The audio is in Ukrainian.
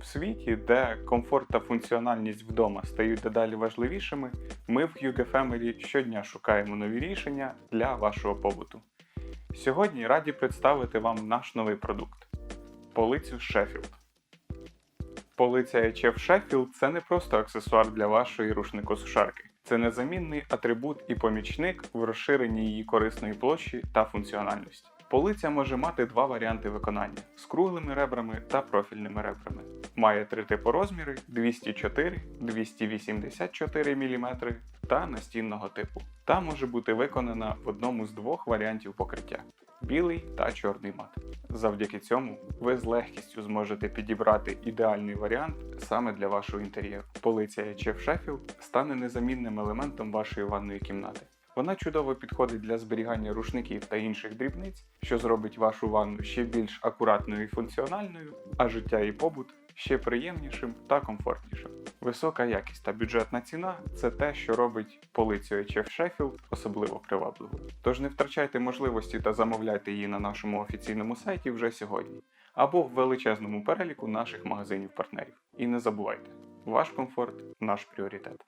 В світі, де комфорт та функціональність вдома стають дедалі важливішими, ми в Hugo Family щодня шукаємо нові рішення для вашого побуту. Сьогодні раді представити вам наш новий продукт полицю Sheffield. Полиця HF Sheffield – це не просто аксесуар для вашої рушникосушарки. Це незамінний атрибут і помічник в розширенні її корисної площі та функціональності. Полиця може мати два варіанти виконання з круглими ребрами та профільними ребрами. Має три типи розміри 204, 284 мм та настінного типу. Та може бути виконана в одному з двох варіантів покриття білий та чорний мат. Завдяки цьому ви з легкістю зможете підібрати ідеальний варіант саме для вашого інтер'єру. Полиця HF Sheffield стане незамінним елементом вашої ванної кімнати. Вона чудово підходить для зберігання рушників та інших дрібниць, що зробить вашу ванну ще більш акуратною і функціональною, а життя і побут ще приємнішим та комфортнішим. Висока якість та бюджетна ціна це те, що робить полицю HF Sheffield особливо привабливою. Тож не втрачайте можливості та замовляйте її на нашому офіційному сайті вже сьогодні, або в величезному переліку наших магазинів-партнерів. І не забувайте, ваш комфорт наш пріоритет.